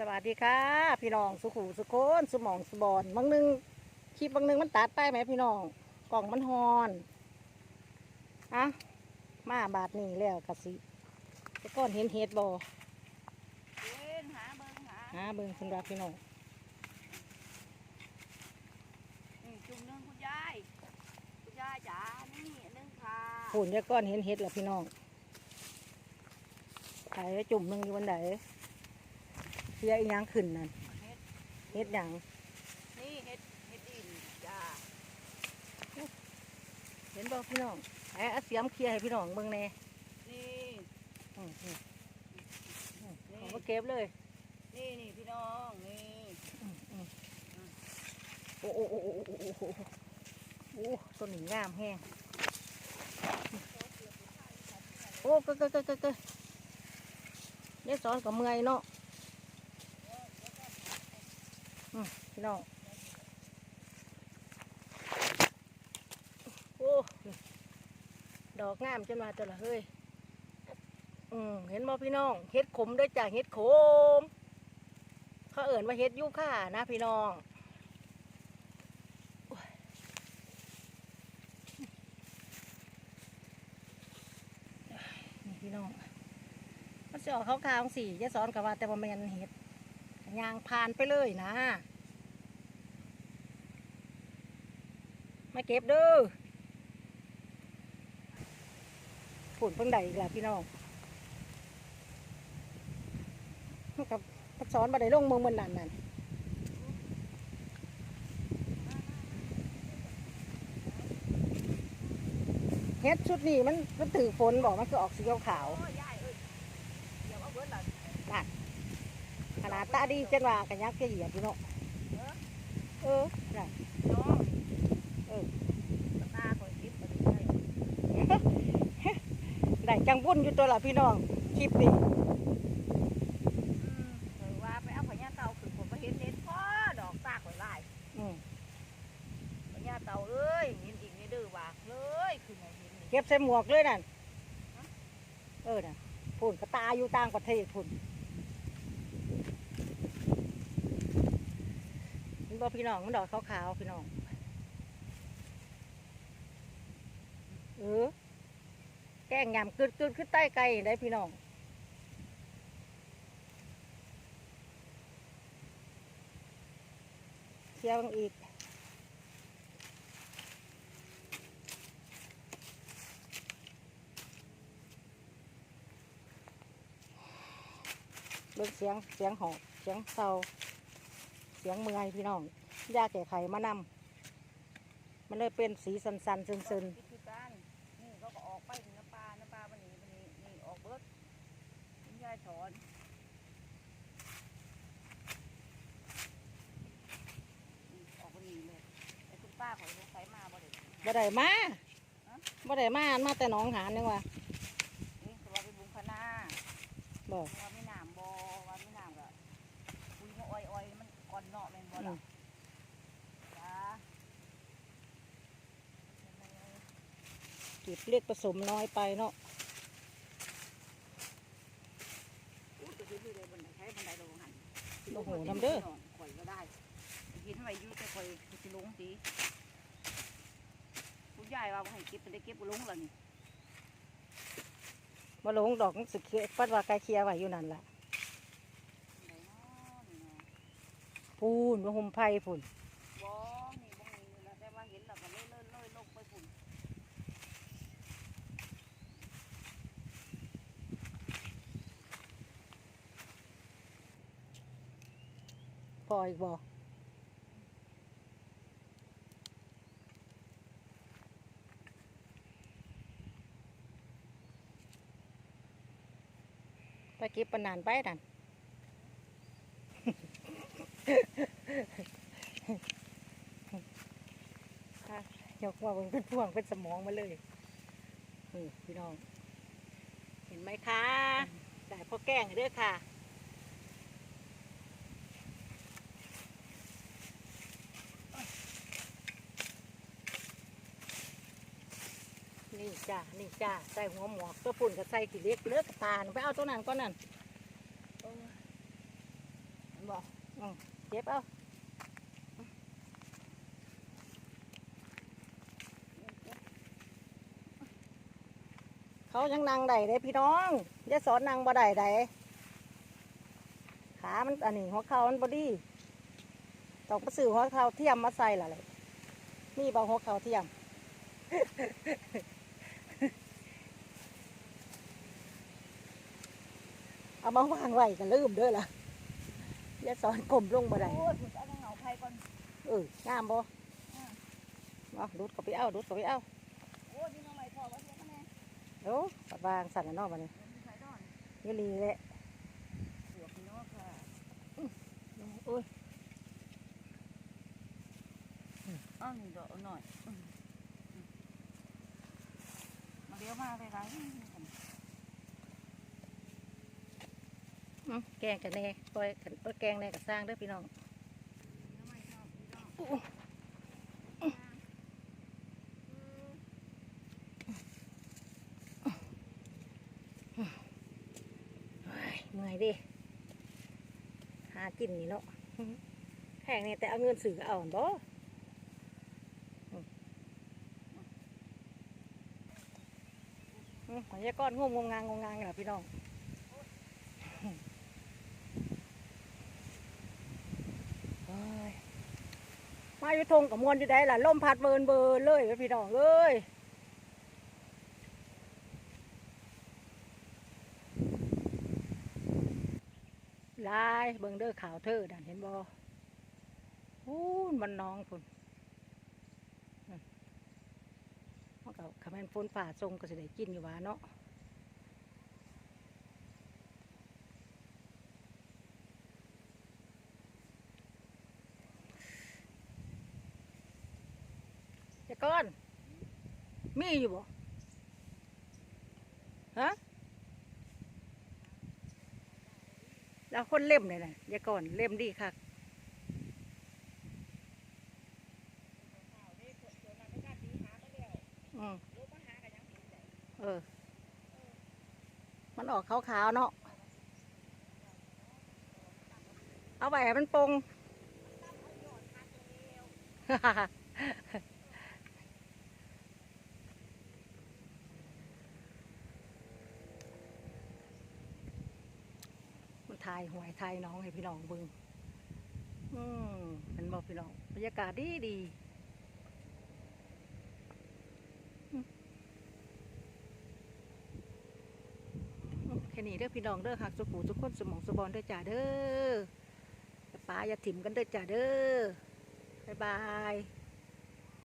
สวัสดีค่ะ พี่น้องสุขูสุโคนสุหมองสุบอนบางหนึงคลิปบางหนึงมันตัดไปไหมพี่น้องกล่องมันฮอนอะมาบาทนี่แล้วกะสิแต่ก้อนเห็นเห็ดบ่เดินหาเบิ่งหาหาเบิ่งคุณรักพี่น้องนี่จุ่มหนึงคุณยายคุณยายจ๋านี่อันหนึงค่ะฝุ่นจะก้อนเห็นเห็ดแล้วพี่น้องไข่จุ่มหนึงอยู่วันไหนเสียอีหยังขึ้นนั่นเฮ็ดเห็ดหยังนี่เฮ็ดเฮ็ดดินจ้าเห็นบ่พี่น้องไอ้เอาเสียมเคลียร์ให้พี่น้องเบิ่งแหน่นี่อืมอืมอืมนี่เอามาเก็บเลยนี่นี่พี่น้องนี่โอ้โอ้โอ้โอ้โอ้โอ้โอ้โอ้ต้นหนึ่งงามแห้งโอ้ก็ก็ก็ก็ก็เนี่ยสอนกับเมื่อยเนาะอืม พี่น้องโอ้ดอกงามจนมาจะละเฮ้ยอืมเห็นบ่พี่น้องเฮ็ดขมด้วยจ้ะเฮ็ดขมเขาเอิ่นว่าเฮ็ดยูค่านะพี่น้องพี่น้องมันจะออกขาวๆสีจะสอนกับว่าแต่ว่าแมนเห็ด ยางผ่านไปเลยนะ มาเก็บเด้อผุนเพิ่งใดอีกแล้วพี่น้องกับสอนมาได้ลงมือมันนั่นนั่นเฮ็ดชุดนี้มันมันถือฝนบอกมันคือออกสีขาวโอ้ยยายเอ้ยเดี๋ยวเอาเบิดล่ะๆข นาดตาดีเจนว่ากันยักษ์เหยียดอยู่เนาะเออได้น้องเออตาคอยคิดบ่ได้ได้จังบุญอยู่ตัวละพี่น้องคลิปนี้อืมเออว่าไปเอาพญาเต่าขึ้นผมบ่เห็นเห็นพ่อดอกซากไว้หลายอืมพญาเต่าเอ้ยเห็นอีกนี่ดื้อว่าเลยขึ้นมาเห็นนี่เก็บใส่หมวกเลยนั่นเออน่ะพุ่นกระตายอยู่ต่างประเทศพุ่นมัน บอพี่น้องมันดอกขาวๆพี่น้อง เออ แกงยำกึดกึดขึ้นใต้ไก่ได้พี่น้องเชียร์บังอีกเบิ่งเสียงเสียงหอบเสียงเศร้า สียงเมื่อยพี่น้องยาแก้ไขมานำมันเลยเป็นสีสันสันๆซึนซึนพิธีการนี่เขาก็ออกไปถึงน้ำปลาน้ำปลาวันนี้วันนี้นี่ออกเบิดคุณยายสอนนี่ออกวันนี้เลยไอ้คุณป้าขอยสงสัยมาบ่ได้ๆบ่ได้มาบ่ได้มามาแต่หน้องหานนึงว่ะนี่คือว่าไปบุงคณาบ่ว่า เก็บเล็กผสมน้อยไปเนาะโอ้โหทำเด้อข่อยก็ได้กินทำไมยูจะข่อยสิลงสิผู้ใหญ่ว่าให้เก็บเป็นได้เก็บลงละนี่มาลงดอกนักสึกเก็บปัดว่ากายเคลียไวอยู่นั่นแหละ พูนว่าห่มไผ่พูนบ่นี่บ่มีนี่แหละแต่ว่าเห็นแล้วก็เลยเลยเลยลงไปพุ่นพออีกบ่ไปเก็บปนานไปนั่น ยกว่าเป็นพวงเป็นสมองมาเลยนี่พี่น้อง เห็นไหมคะได้พ่อแกล้งให้เด้อค่ะนี่จ้า นี่จ้า ใส่หัวหมวกตัวปุ่นก็ใส่กี่เล็กเลือกตาลไปเอาตัวนั้นก้อนนั้นบ่เก็ บเอาเขายังนั่งได้เด้พี่น้องอย่าสอนนั่งบ่ได้ได้ขามันอันนี้หัวเข่ามันบ่ดีต้องไปซื้อหัวเข่าเทียมมาใส่ละเลยนี่บ่หัวเข่าเทียมเอามาวางไว้กันลืมด้อล่ะ อย่าสอนกลมลงบ่ได้โอ้ยผมจะเอาเหงาไผ่ก่อนเอองามบ่เอาดูดก็ไปเอาดูดก็ไปเอาโอ้ยนี่น้องใหม่พอว่าเทียบกันแน่โอ้สบางสั่นละเนอกบัดนี้เดี๋ยวมีไผ่ดอนยี่ลีแหละสวกพี่น้องค่ะโอ้ยอ้าวนี่ดอกเอาหน่อยอืมอืมมาเลี้ยวมาไปไร อื้อ แกงกันแน่ปล่อยกันปล่อแกงแน่กับสร้างเด้อพี่น้องเฮ้ยเมื่อยดิหากินนี่เนาะแพงนี่แต่เอาเงินสื่อเอาเนบ่อืมอืมขอยายก้อนงมงมงางงงางนี่ล่ะพี่น้อง เอ้ยมา อยู่ทงกับมวนอยู่ได้ล่ะลมพัดเบินเบินเลยพี่น้องเอ้ยลายเบิงเด้อขาวเธอดันเห็นบ่อู้มันน้องพุ่นนั่นมันก็คำแม่นฝนฝ่าทรงก็สิได้กินอยู่ว่าเนาะ เดี๋ยว ก่อน มีอยู่บ่ฮะแล้วคนเล่มเลยนะเดี๋ยวก่อนเล่มดีค่ะอืมเออ มันออกขาวๆเนาะ เอาไปให้มันปงมัน ทายหวยทายน้องให้พี่น้องเบึงอืมเป็นบอกพี่น้องบรรยากาศดีดีแค่นี้เด้อพี่น้องเด้อหักสุขูทุกคนสมองสบอนเด้อจ่าเด้อป้าอย่าถิ่มกันเด้อจ่าเด้อบายบาย